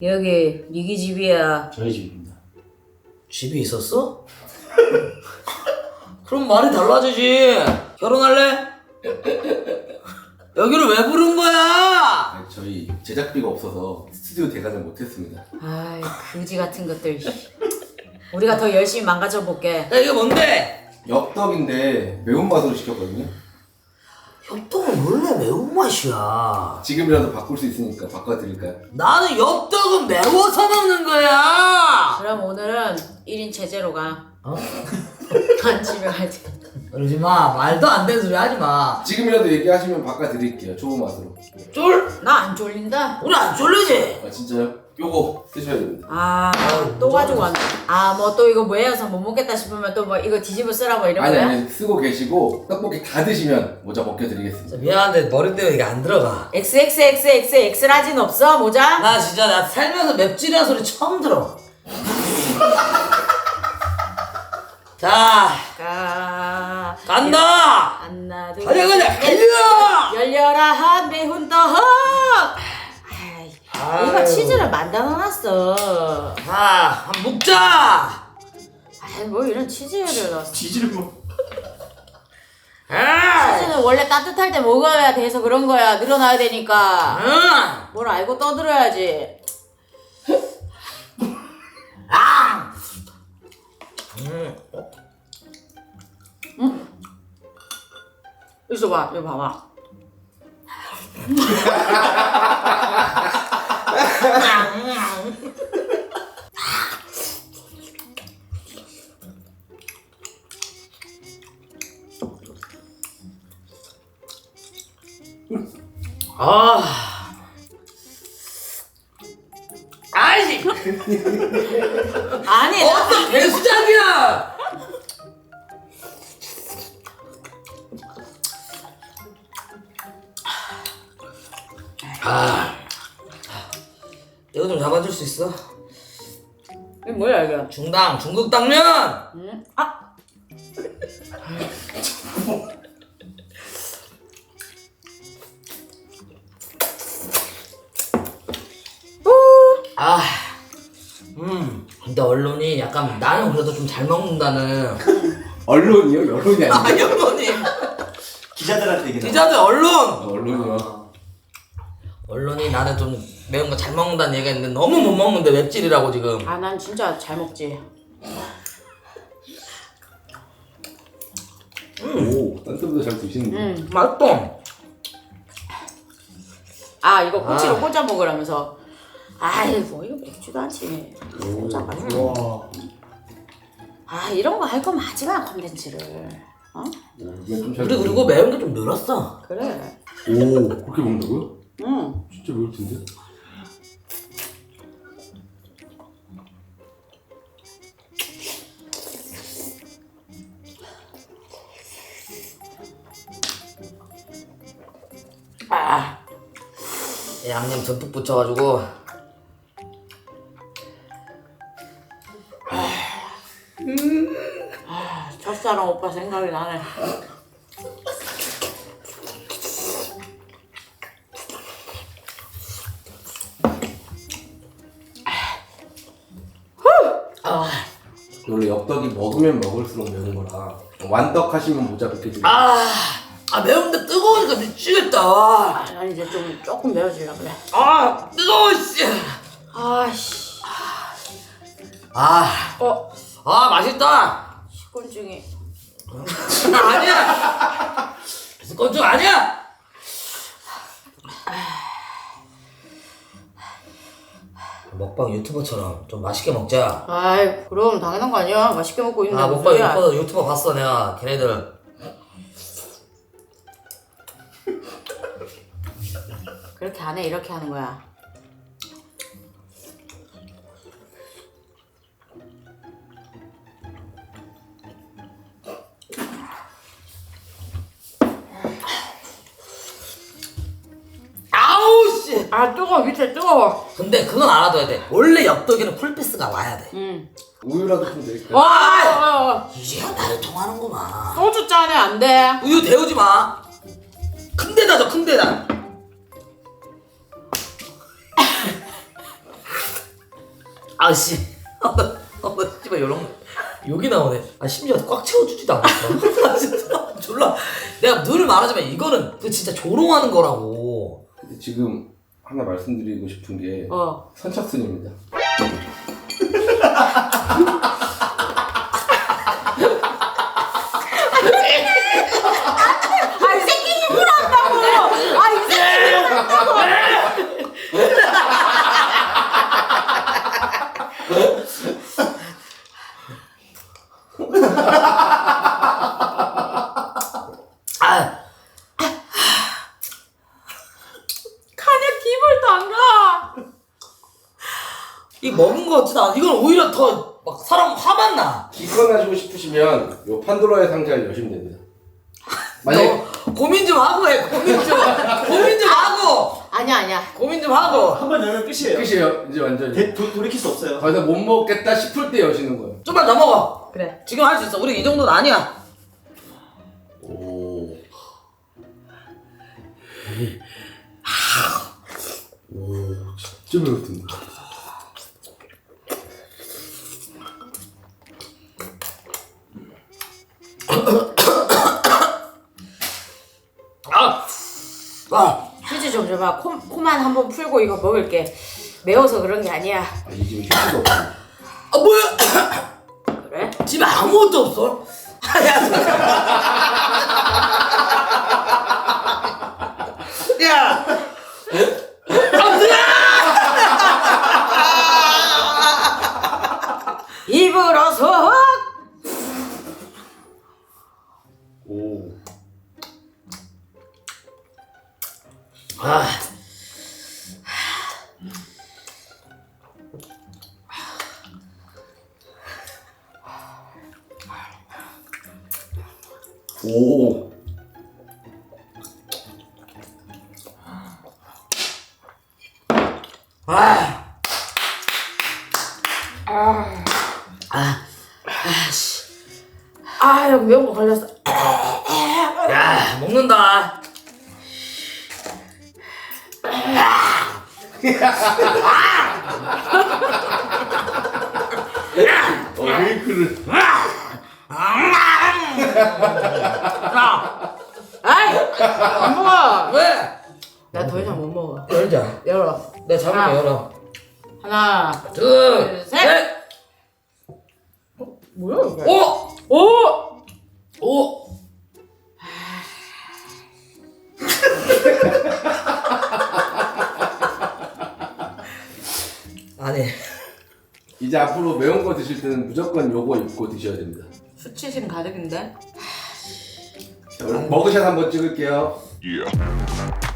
여기 니기 집이야. 저희 집입니다. 집이 있었어? 그럼 말이 달라지지. 결혼할래? 여기를 왜 부른 거야? 아, 저희 제작비가 없어서 스튜디오 대관을 못했습니다. 아이 그지 같은 것들. 우리가 더 열심히 망가져 볼게. 야, 이게 뭔데? 엽떡인데 매운맛으로 시켰거든요. 엽떡은 원래 매운맛이야. 지금이라도 바꿀 수 있으니까 바꿔드릴까요? 나는 엽떡은 매워서 먹는 거야. 그럼 오늘은 1인 체제로 가. 어? 난 집에 갈 때. 그러지 마. 말도 안 되는 소리 하지 마. 지금이라도 얘기하시면 바꿔드릴게요. 좋은 맛으로. 쫄? 나 안 졸린다. 우리 안 쫄리지? 아 진짜요? 요거 쓰셔야 됩니다. 아, 또뭐 가지고 왔네. 아, 뭐 또 이거 뭐해서 못 먹겠다 싶으면 또 뭐 이거 뒤집어 쓰라 뭐 이런 아니 거야? 아니 쓰고 계시고 떡볶이 다 드시면 모자 벗겨드리겠습니다. 진짜 미안한데 머리 때문에 이게 안 들어가. XXXX X라진 없어 모자? 나 진짜 나 살면서 맵찔이라는 소리 처음 들어. 자, 가. 간다! 안나 둘 가자, 가자, 셋, 달려! 열려라 한 매운 떡. 이거 치즈를 만들어 놨어. 자, 한 묵자! 아이, 뭐 이런 치즈를 넣었어. 지지를 뭐. 아! 치즈는 원래 따뜻할 때 먹어야 돼서 그런 거야. 늘어나야 되니까. 응! 뭘 알고 떠들어야지. 아! 음, 이거 봐, 이거 봐봐. 아. 아이씨! 아니, 나 어떤 개수작이야! 아. 잡아줄 수 있어? 이게 뭐야 이거? 중당, 중국 당면! 응? 아, 아, 음, 근데 언론이 약간 나는 그래도 좀 잘 먹는다는. 언론이요? 여론이 아, 아니고 언론이. 기자들한테 얘기 기자들 언론! 언론이요. 언론이 나는 좀 매운 거 잘 먹는다는 얘기가 있는데 너무 못 먹는데 맵찔이라고 지금. 아, 난 진짜 잘 먹지. 오, 딴 때보다 잘 드시는데. 응. 맛있어. 아, 이거 꼬치로 아. 꽂아 먹으라면서. 아이, 뭐 이거 맥주도 않지. 꽂아 가지고. 와. 아, 이런 거 할 거면 하지 마 콘텐츠를. 어? 좀잘 우리 그리고 매운 게 좀 늘었어. 그래. 오, 그렇게 먹는다고요? 응. 진짜 매울 텐데. 양념 듬뿍 붙여가지고. 첫사랑 오빠 생각이 나네. 아, 원래 엽떡이 먹으면 먹을수록 매운 거라 완떡 하시면 모자 벗겨드릴게요. 아, 아 매운데 뜨거우니까 미치겠다. 아, 난 이제 좀 조금 매워지려 그래. 아, 뜨거워 씨. 아씨. 아, 어, 아 맛있다. 식곤증이. 아니야. 건축 아니야. 먹방 유튜버처럼 좀 맛있게 먹자. 아이, 그럼 당연한 거 아니야. 맛있게 먹고 있는데. 아 먹방. 유튜버 유튜버 봤어 내가 걔네들. 해, 이렇게 하는 거야. 아우 씨. 아, 뜨거워, 밑에 뜨거워. 근데 그건 알아둬야 돼. 원래 엽떡에는 풀피스가 와야 돼. 응. 우유라도 좀 드릴까요? 와, 와, 와. 이제야 나를 통하는구만. 소주 잔에 안 돼. 우유 데우지 마. 큰 데다 줘, 큰 데다. 아씨. 씨발 이런 거 여기 나오네. 아 심지어 꽉 채워주지도 않았어. 아, 진짜 졸라. 내가 늘 말하지만 이거는 그 진짜 조롱하는 거라고. 근데 지금 하나 말씀드리고 싶은 게 어. 선착순입니다. 아이 새끼 힘을 한다고. 아이 새끼 힘을 한다고. 아, 가냐 기분도 안 가. 이 먹은 거 않아. 이건 오히려 더 막 사람 화만 나. 기권하시고 싶으시면 요 판도라의 상자를 여시면 됩니다. 만약에 너 고민 좀 하고 해. 고민 좀 고민 좀 하고 아니야 아니야. 고민 좀 하고. 한 번 열면 끝이에요. 끝이에요. 이제 완전히 대, 도, 돌이킬 수 없어요. 더 이상 못 먹겠다 싶을 때 여시는 거예요. 좀만 더 먹어. 그래. 지금 할 수 있어. 우리 이 정도는 아니야. 오. 오, 진짜 매웠던데. 아, 아, 줘봐. 코, 코만 한번 풀고 이거 먹을게. 매워서 그런 게 아니야. 아, 이 집은 휴지가 없어. 아 뭐야? 그래? 집에 아무것도 없어? 야, 야, 입으로서 아, 오. 아, 아, 아, 아씨, 아 여기 매운 거 걸렸어. 야, 먹는다. 어, 웨이크를. 아이 안 먹어. 왜? 나 더 이상 못 먹어. 열자. 열어. 내가 잡을게 하나. 열어. 하나. 둘, 셋. 셋. 뭐야 이게? 오, 오. 오. 이제 앞으로 매운 거 드실 때는 무조건 요거 입고 드셔야 됩니다. 수치심 가득인데. 자, 머그샷 한번 찍을게요. Yeah.